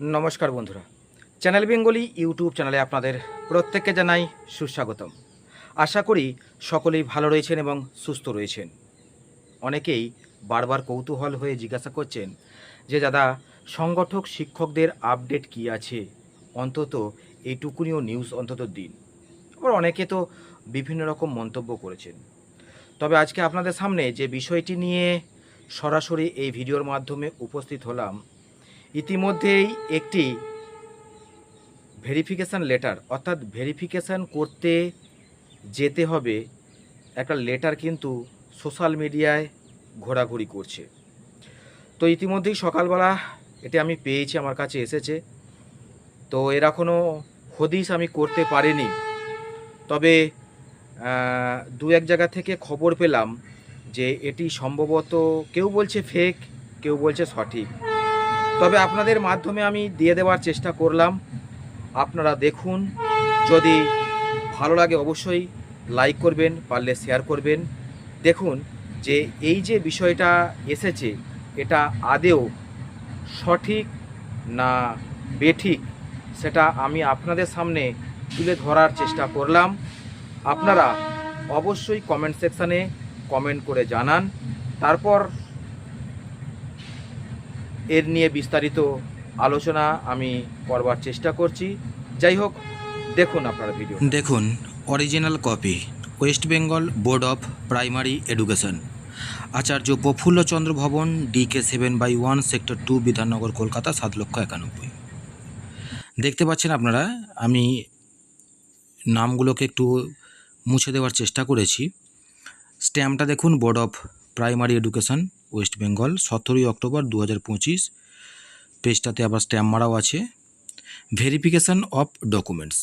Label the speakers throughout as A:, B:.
A: নমস্কার বন্ধুরা। Channel Bengali YouTube চ্যানেলে আপনাদের প্রত্যেককে জানাই সুস্বাগতম। আশা করি সকলেই ভালো রয়েছেন এবং সুস্থ রয়েছেন। অনেকেই বারবার কৌতূহল হয়ে জিজ্ঞাসা করছেন যে, দাদা, সংগঠক শিক্ষকদের আপডেট কি আছে? অন্তত এইটুকুনিও নিউজ অন্তত দিন। আবার অনেকে তো বিভিন্ন রকম মন্তব্য করেছেন। তবে আজকে আপনাদের সামনে যে বিষয়টি নিয়ে সরাসরি এই ভিডিওর মাধ্যমে উপস্থিত হলাম ইতিমধ্যেই একটি ভেরিফিকেশান লেটার অর্থাৎ ভেরিফিকেশান করতে যেতে হবে। একটা লেটার কিন্তু সোশ্যাল মিডিয়ায় ঘোরাঘুরি করছে। তো ইতিমধ্যেই সকালবেলা এটা আমি পেয়েছি, আমার কাছে এসেছে। তো এরা কোনো হদিস আমি করতে পারিনি। তবে দু এক জায়গা থেকে খবর পেলাম যে এটি সম্ভবত কেউ বলছে ফেক কেউ বলছে সঠিক। তবে আপনাদের মাধ্যমে আমি দিয়ে দেওয়ার চেষ্টা করলাম। আপনারা দেখুন, যদি ভালো লাগে অবশ্যই লাইক করবেন, পারলে শেয়ার করবেন। দেখুন যে এই যে বিষয়টা এসেছে, এটা আদেও সঠিক না বেঠিক, সেটা আমি আপনাদের সামনে তুলে ধরার চেষ্টা করলাম। আপনারা অবশ্যই কমেন্ট সেকশানে কমেন্ট করে জানান। তারপর এর নিয়ে বিস্তারিত আলোচনা আমি করবার চেষ্টা করছি। যাই হোক, দেখুন আপনারা ভিডিও
B: দেখুন original copy West Bengal Board of Primary Education Acharya Prafullachandra Bhavan DK seven by one sector two Bidhannagar, Kolkata, সাত লক্ষ একানব্বই। দেখতে পাচ্ছেন আপনারা, আমি নামগুলোকে একটু মুছে দেওয়ার চেষ্টা করেছি। স্ট্যাম্পটা দেখুন Board of Primary Education West Bengal সতেরোই অক্টোবর দু হাজার পঁচিশ। পেজটাতে আবার স্ট্যাম্প মারাও আছে। Verification of documents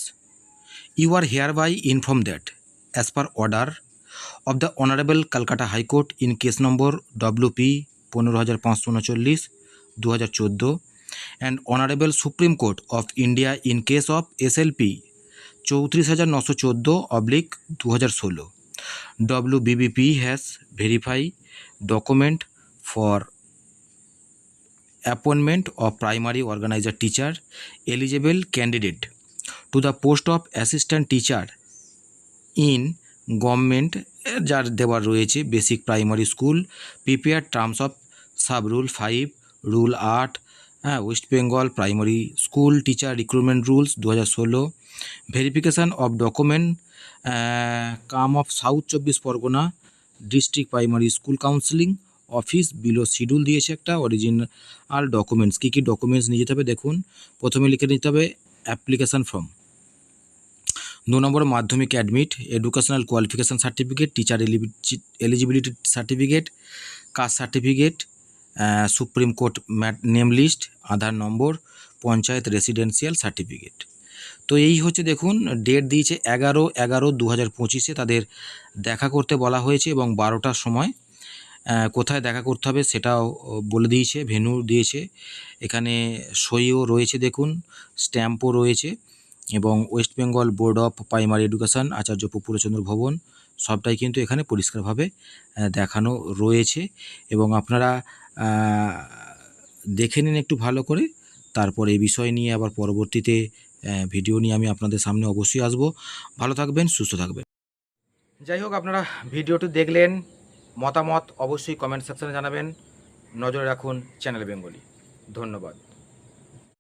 B: you are hereby informed that as per order of the honorable calcutta high court in case number wp পনেরো হাজার পাঁচশো উনচল্লিশ দু হাজার চোদ্দ and honourable Supreme Court of India in case of SLP চৌত্রিশ হাজার নশো চোদ্দ অবলিক দু হাজার ষোলো W BBP has verify document for appointment of primary organizer teacher eligible candidate to the post of assistant teacher in government যার দেওয়ার রয়েছে basic primary school prepare terms of sub rule five rule আট হ্যাঁ West Bengal primary school teacher recruitment rules দু হাজার ষোলো verification of document cum of South চব্বিশ Pargana district primary school counselling office below schedule দিয়েছে একটা original documents কী কী ডকুমেন্টস নিয়ে যেতে হবে দেখুন। প্রথমে লিখে নিতে হবে অ্যাপ্লিকেশান ফর্ম দু নম্বর Madhyamik admit educational qualification certificate teacher eligibility certificate caste certificate Supreme Court name list Aadhaar নম্বর, পঞ্চায়েত রেসিডেন্সিয়াল সার্টিফিকেট তো এই হচ্ছে দেখুন ডেট দিয়েছে এগারো এগারো দু হাজার পঁচিশে। তাদের দেখা করতে বলা হয়েছে এবং বারোটার সময় কোথায় দেখা করতে হবে সেটাও বলে দিয়েছে ভেন্যু দিয়েছে। এখানে সইও রয়েছে, দেখুন স্ট্যাম্পও রয়েছে এবং West Bengal Board of Primary Education Acharya Prafullachandra Bhavan, সবটাই কিন্তু এখানে পরিষ্কারভাবে দেখানো রয়েছে এবং আপনারা দেখে নিন একটু ভালো করে। তারপর এই বিষয় নিয়ে আবার পরবর্তীতে ভিডিও নিয়ে আমি আপনাদের সামনে অবশ্যই আসব। ভালো থাকবেন, সুস্থ থাকবেন।
A: যাই হোক, আপনারা ভিডিওটি দেখলেন। মতামত অবশ্যই কমেন্ট সেকশনে জানাবেন। নজরে রাখুন চ্যানেল বেঙ্গলি। ধন্যবাদ।